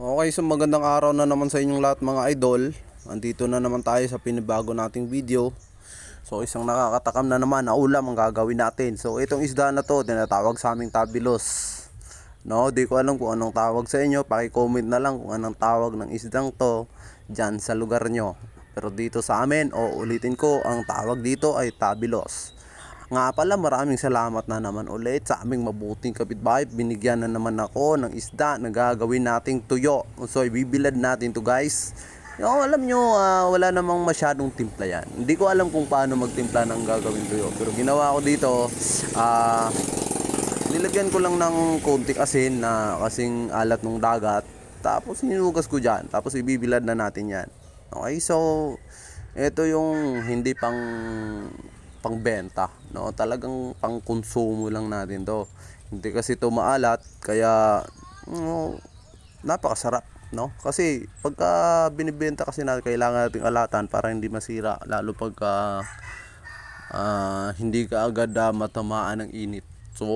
Okay, so magandang araw na naman sa inyong lahat mga idol. Andito na naman tayo sa pinibago nating video. So isang nakakatakam na naman na ulam ang gagawin natin. So itong isda na to, tinatawag sa aming tabilos. No, di ko alam kung anong tawag sa inyo. Paki-comment na lang kung anong tawag ng isdang to dyan sa lugar nyo. Pero dito sa amin, o ulitin ko, ang tawag dito ay tabilos. Nga pala maraming salamat na naman ulit sa aming mabuting kapitbahay. Binigyan na naman ako ng isda na gagawin nating tuyo. So ibibilad natin to guys. Yung alam nyo, ah, wala namang masyadong timpla yan. Hindi ko alam kung paano magtimpla ng gagawin tuyo. Pero ginawa ko dito, ah, nilagyan ko lang ng konting asin na kasing alat ng dagat. Tapos hinugas ko dyan. Tapos ibibilad na natin yan. Okay, so ito yung hindi pang pangbenta, no? Talagang pangkonsumo lang natin 'to. Hindi kasi ito maalat kaya no, napakasarap, no? Kasi pagka binibenta kasi natin kailangan nating alatan para hindi masira lalo pagka ah, hindi ka agad ah, matamaan ng init. So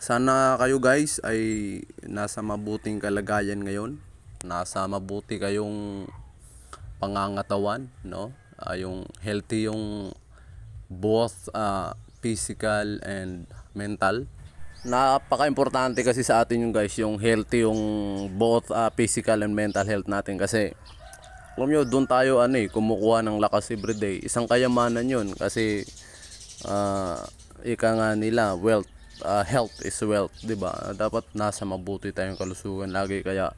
sana kayo guys ay nasa mabuting kalagayan ngayon. Nasa mabuti kayong pangangatawan, no? Ah, yung healthy yung both ah, physical and mental. Napaka-importante kasi sa atin yung guys, yung healthy yung both ah, physical and mental health natin kasi alam nyo, doon tayo ano eh, kumukuha ng lakas everyday. Isang kayamanan yun kasi ah, ika nga nila, wealth, ah, health is wealth, di ba? Dapat nasa mabuti tayong kalusugan lagi kaya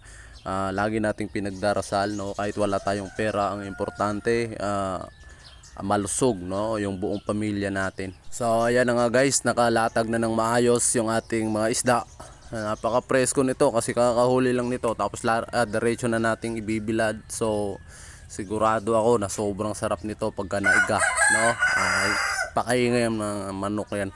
ah, lagi nating pinagdarasal, no? Kahit wala tayong pera, ang importante, ah, malusog, no? Yung buong pamilya natin. So, ayan na nga guys, nakalatag na ng maayos yung ating mga isda. Napaka-presko nito kasi kakahuli lang nito tapos diretso na nating ibibilad. So, sigurado ako na sobrang sarap nito pagka naiga, no? Ay, pakaingay ang mga manok yan.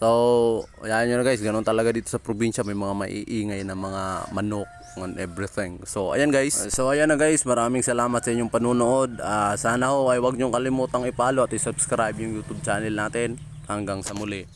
So, ayan nyo na guys, ganun talaga dito sa probinsya, may mga maiingay na mga manok and everything. So, ayan guys. So, ayan na guys, maraming salamat sa inyong panunood. Ah, sana ho ay wag nyo kalimutang i-follow at i-subscribe yung YouTube channel natin. Hanggang sa muli.